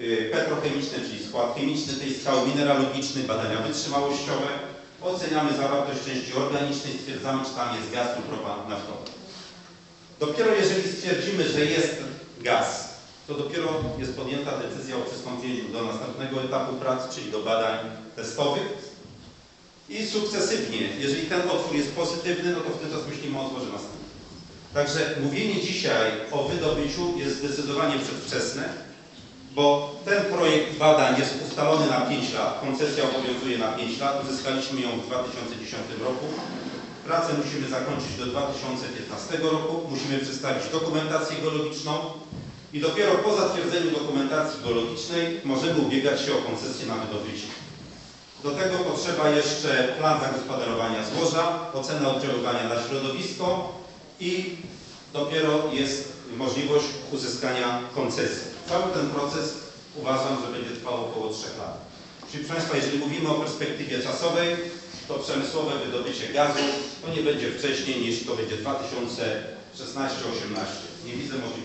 y, petrochemiczne, czyli skład chemiczny tej skały, mineralogiczny, badania wytrzymałościowe. Oceniamy zawartość części organicznej, stwierdzamy, czy tam jest gaz lub ropa naftowa. Dopiero jeżeli stwierdzimy, że jest gaz, to dopiero jest podjęta decyzja o przystąpieniu do następnego etapu prac, czyli do badań testowych. I sukcesywnie, jeżeli ten otwór jest pozytywny, no to w ten czas myślimy o otworze następnym. Także mówienie dzisiaj o wydobyciu jest zdecydowanie przedwczesne, bo ten projekt badań jest ustalony na 5 lat, koncesja obowiązuje na 5 lat, uzyskaliśmy ją w 2010 roku. Pracę musimy zakończyć do 2015 roku, musimy przedstawić dokumentację geologiczną i dopiero po zatwierdzeniu dokumentacji geologicznej możemy ubiegać się o koncesję na wydobycie. Do tego potrzeba jeszcze plan zagospodarowania złoża, ocena oddziaływania na środowisko i dopiero jest możliwość uzyskania koncesji. Cały ten proces uważam, że będzie trwał około 3 lat. Czyli proszę Państwa, jeżeli mówimy o perspektywie czasowej, to przemysłowe wydobycie gazu to nie będzie wcześniej niż to będzie 2016-2018. Nie widzę możliwości,